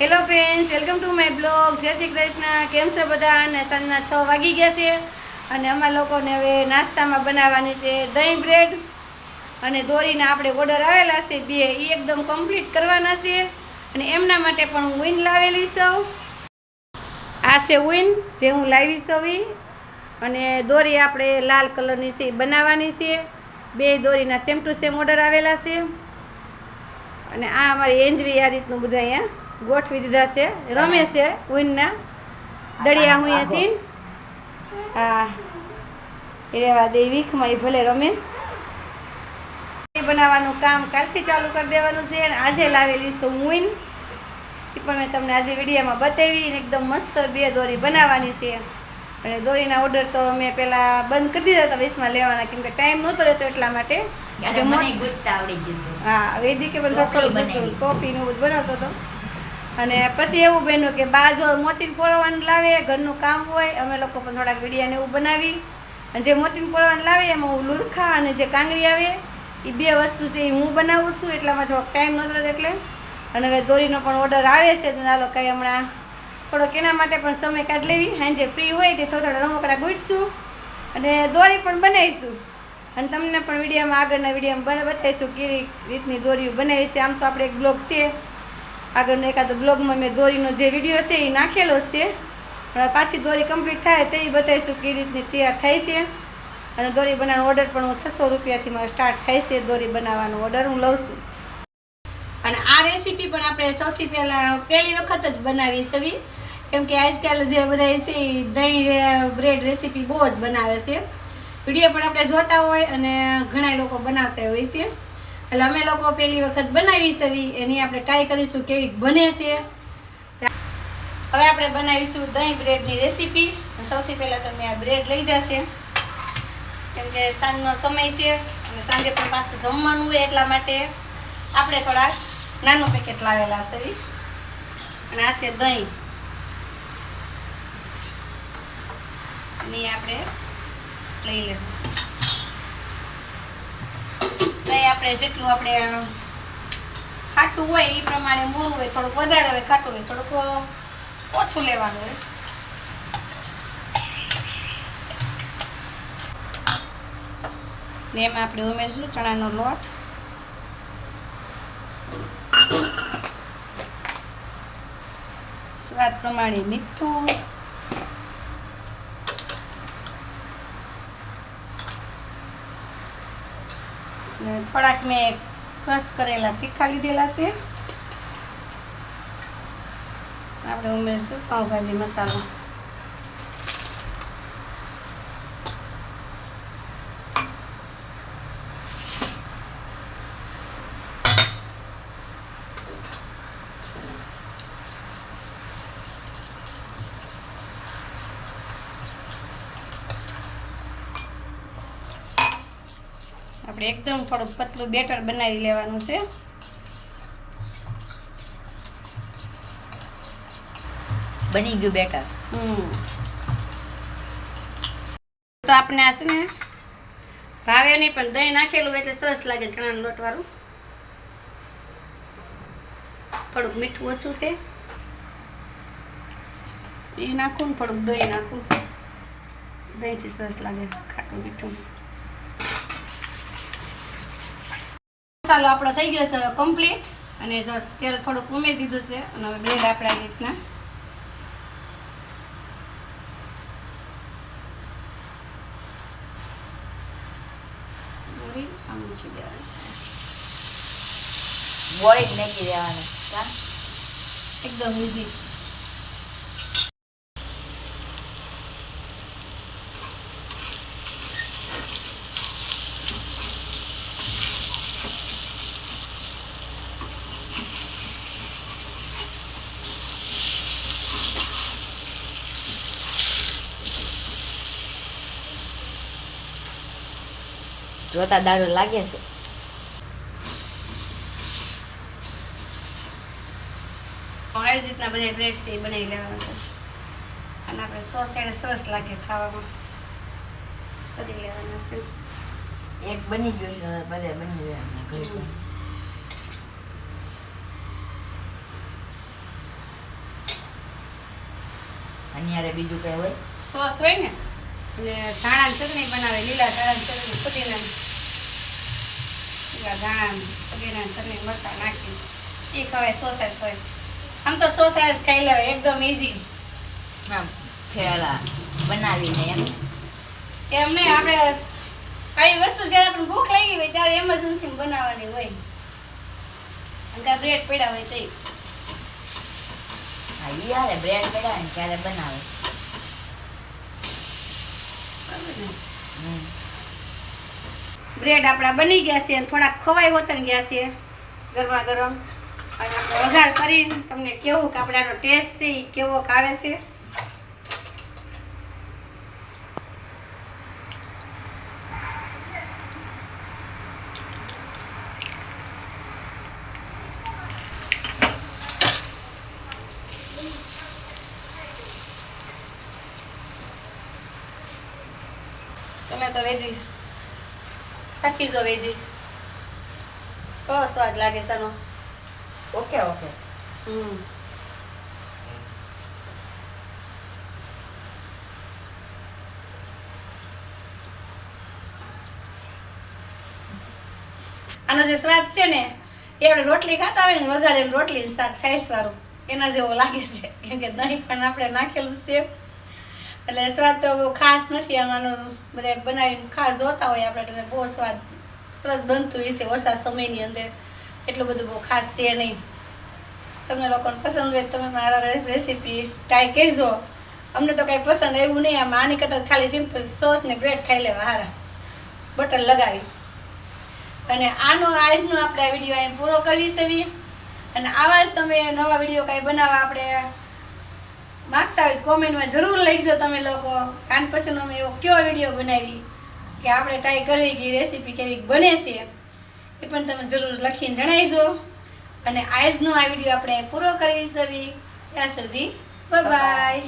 Hello friends welcome to my blog જય શ્રી કૃષ્ણ. કેમ છો બધા? અને સાંજના છ વાગી ગયા છે. અને અમારા લોકોને હવે નાસ્તામાં બનાવવાની છે દહીં બ્રેડ અને દોરીના આપણે ઓર્ડર આવેલા છે બે. એ એકદમ કમ્પ્લીટ કરવાના છે. અને એમના માટે પણ હું વિન લાવેલી છું. આ છે વિન જે હું લાવી છું અને દોરી આપણે લાલ કલરની છે બનાવવાની છે. બે દોરીના સેમ ટુ સેમ ઓર્ડર આવેલા છે. અને આ અમારી એન્જવી આ રીતનું બધું અહીંયા ગોઠવી દીધા છે. રમે છે ઉઈનના. દળિયા હુંયાથી હા. એ રેવા દે વીખમાં એ ભલે રમે. બનાવવાનું કામ કાલથી ચાલુ કરી દેવાનું છે અને આજે લાવેલી છે ઉઈન. એ પણ મેં તમને આજે વિડીયોમાં બતાવી અને એકદમ મસ્ત બે દોરી બનાવવાની છે. અને દોરીના ઓર્ડર તો મેં પહેલાં બંધ કરી દીધા હતા વીસમાં લેવાના કેમ કે ટાઈમ નહોતો રહેતો એટલા માટે. કે. હા વેદિકે પણ ટોપી થોડું બનાવી. ટોપી ને એવું બધું બનાવતો હતો. અને પછી એવું બન્યું કે બા જો મોતીન પોળવાનું લાવે, ઘરનું કામ હોય, અમે લોકો પણ થોડાક વિડીયાને એવું બનાવી. અને જે મોતીન પોળવાનું લાવે એમાં હું લુરખા અને જે કાંગરી આવે એ બે વસ્તુ છે એ હું બનાવું છું, એટલામાં થોડોક ટાઈમ નહોતો એટલે. અને હવે દોરીનો પણ ઓર્ડર આવે છે, તો ચાલો કંઈ હમણાં થોડોક એના માટે પણ સમય કાઢ લેવી. સાંજે ફ્રી હોય તે થોડા થોડા રમકડા ગૂંચશું અને દોરી પણ બનાવીશું. અને તમને પણ વિડીયોમાં આગળના વિડીયોમાં બતાવીશું કેવી રીતની દોરીઓ બનાવી આમ તો આપણે એક બ્લોગ છે. આગળનો એકાદ બ્લોગમાં મેં દોરીનો જે વીડિયો છે એ નાખેલો છે. પણ પાછી દોરી કમ્પ્લીટ થાય તે બતાવીશું કેવી રીતની તૈયાર થાય છે. અને દોરી બનાવવાનો ઓર્ડર પણ હું છસો રૂપિયાથી મારો સ્ટાર્ટ થાય છે દોરી બનાવવાનો ઓર્ડર હું લઉં છું. અને આ રેસીપી પણ આપણે સૌથી પહેલાં પહેલી વખત જ બનાવી છે કેમ કે આજકાલ જે બધા છે દહીં બ્રેડ રેસીપી બહુ જ બનાવે છે. વીડિયો પણ આપણે જોતા હોય અને ઘણા લોકો બનાવતા હોય છે. એટલે અમે લોકો પહેલી વખત બનાવી છે એની આપણે ટ્રાય કરીશું કેવી બને છે. હવે આપણે બનાવીશું દહીં બ્રેડની રેસીપી સૌથી પહેલાં તો મેં આ બ્રેડ લઈ જશે કેમ કે સાંજનો સમય છે અને સાંજે પણ પાછું જમવાનું હોય એટલા માટે આપણે થોડાક નાનું પેકેટ લાવેલા છે અને આ છે દહીં. અને આપણે લઈ લેવું. દહીં આપણે જેટલું આપણે ખાટું હોય એ પ્રમાણે મોરું હોય, થોડુંક વધારે હોય, ખાટું હોય, થોડુંક ઓછું લેવાનું હોય. ને એમાં આપણે ઉમેરીશું ચણાનો લોટ. સ્વાદ પ્રમાણે મીઠું. થોડાક મેં ક્રશ કરેલા તીખા લીધેલા છે. આપણે ઉમેરીશું પાઉંભાજી મસાલો. આપણે એકદમ થોડુંક પતલું બેટર બનાવી લેવાનું છે. બની ગયું બેટર. હમ. તો આપણે આ છે ને ભાવે નહીં પણ દહીં નાખેલું એટલે સરસ લાગે ચણાનું લોટવાળું. થોડુંક મીઠું ઓછું છે. એ નાખું ને થોડુંક દહીં નાખું. દહીંથી સરસ લાગે ખાટું મીઠું. મસાલો આપણો થઈ ગયો છે કમ્પ્લીટ અને જો તેલ થોડુંક ઉમેરી દીધું છે અને હવે બ્રેડ આપણે આવી રીતના. બોળી જ નાખી દેવાનું. એકદમ ઇઝી જોતા દાડો લાગે છે. આવી રીતના બધા બ્રેડ છે બનાવી લેવાના છે. અને આપણે સોસ એને સરસ લાગે ખાવામાં. કરી લેવાના છે. એક બની ગયું છે હવે બધે બની ગયા ઘરે. અને બીજું કઈ હોય? સોસ હોય ને? અને ધાણાની ચટણી બનાવે લીલા ધાણાની ચટણી પુદીના લીલા ધાણા પુદીનાની ચટણી મરચાં નાખી. એ ખવાય સોસાઈસ હોય. આમ તો સોસાઈસ ખાઈ લેવાય એકદમ ઇઝી આમ ફેલા બનાવીને એમ. એમ નહીં આપણે કઈ વસ્તુ જ્યારે આપણને ભૂખ લાગી હોય ત્યારે એમરજન્સી બનાવવાની હોય. અને બ્રેડ પડ્યા હોય તો હા યારે બ્રેડ પડ્યા ને ત્યારે બનાવે. બ્રેડ આપણા બની ગયા છે થોડાક ખવાઈ હોતન ગયા છે ગરમા ગરમ. અને આપણે વઘાર કરીને તમને કેવું કે આપણે આનો ટેસ્ટ છે એ કેવો આવે છે? તમે તો વેધી. ચાખી જો વેધી. કયો સ્વાદ લાગે સનો ઓકે ઓકે. હમ. આનો જે સ્વાદ છે ને એ આપણે રોટલી ખાતા હોય ને વધારે રોટલી શાક સાઈસ વાળું એના જેવો લાગે છે. કેમ કે દહીં પણ આપણે નાખેલું છે. એટલે સ્વાદ તો બહુ ખાસ નથી, આમાંનો બધા બનાવીને ખાસ જોતા હોય આપણે, એટલે બહુ સ્વાદ સરસ બનતું હશે ઓછા સમયની અંદર. એટલું બધું બહુ ખાસ છે નહીં. તમને લોકોને પસંદ હોય તમે મારા રેસીપી ટ્રાય કરજો. અમને તો કાંઈ પસંદ આવ્યું નહીં, આમાં આની કરતાં ખાલી સિમ્પલ સોસ ને બ્રેડ ખાઈ લેવા, હારા. બટર લગાવી. અને આનો આજનો આપણે આ વીડિયો અહીં પૂરો કરી શકીએ અને આવા જ તમે નવા વીડિયો કાંઈ બનાવવા આપણે માગતા હોય કોમેન્ટમાં જરૂર લખજો તમે લોકો. આન પછીનો અમે એવો કયો વીડિયો બનાવી? કે આપણે ટ્રાય કરવી કે રેસીપી કેવી બને છે? એ પણ તમે જરૂર લખીને જણાવજો. અને આજનો આ વીડિયો આપણે પૂરો કરી છે ત્યાં સુધી બાય